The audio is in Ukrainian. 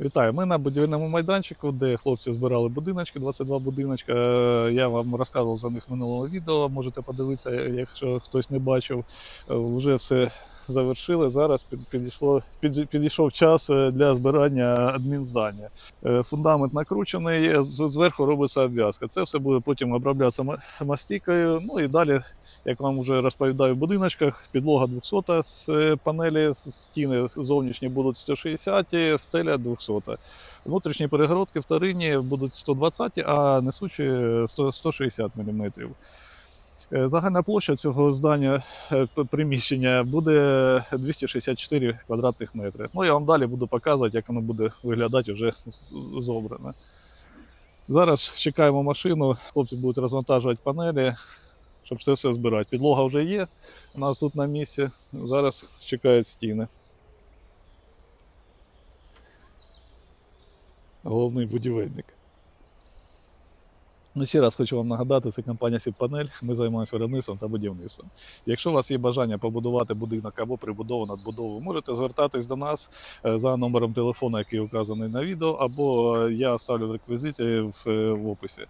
Вітаю, ми на будівельному майданчику, де хлопці збирали будиночки, 22 будиночка. Е, Я вам розказував за них в минулому відео. Можете подивитися, якщо хтось не бачив. Е, Вже все завершили. Зараз підійшло, під, підійшов час е, для збирання адмінздання. Е, Фундамент накручений, зверху робиться обв'язка. Це все буде потім оброблятися мастікою. Ну і далі як вам вже розповідаю в будиночках, підлога 200 з е, панелі, стіни зовнішні будуть 160, стеля 200. Внутрішні перегородки вторинні будуть 120, а несучі 160 мм. Загальна площа цього здання е, приміщення буде 264 квадратних метри. Ну, я вам далі буду показувати, як воно буде виглядати вже зобране. Зараз чекаємо машину, хлопці будуть розвантажувати панелі, щоб це все збирати. Підлога вже є у нас тут на місці. Зараз чекають стіни. Головний будівельник. Ну, ще раз хочу вам нагадати, це компанія Сітпанель. Ми займаємося виробництвом та будівництвом. Якщо у вас є бажання побудувати будинок або прибудову надбудову, можете звертатись до нас е, за номером телефону, який указаний на відео, або е, я ставлю реквізити в, е, в описі.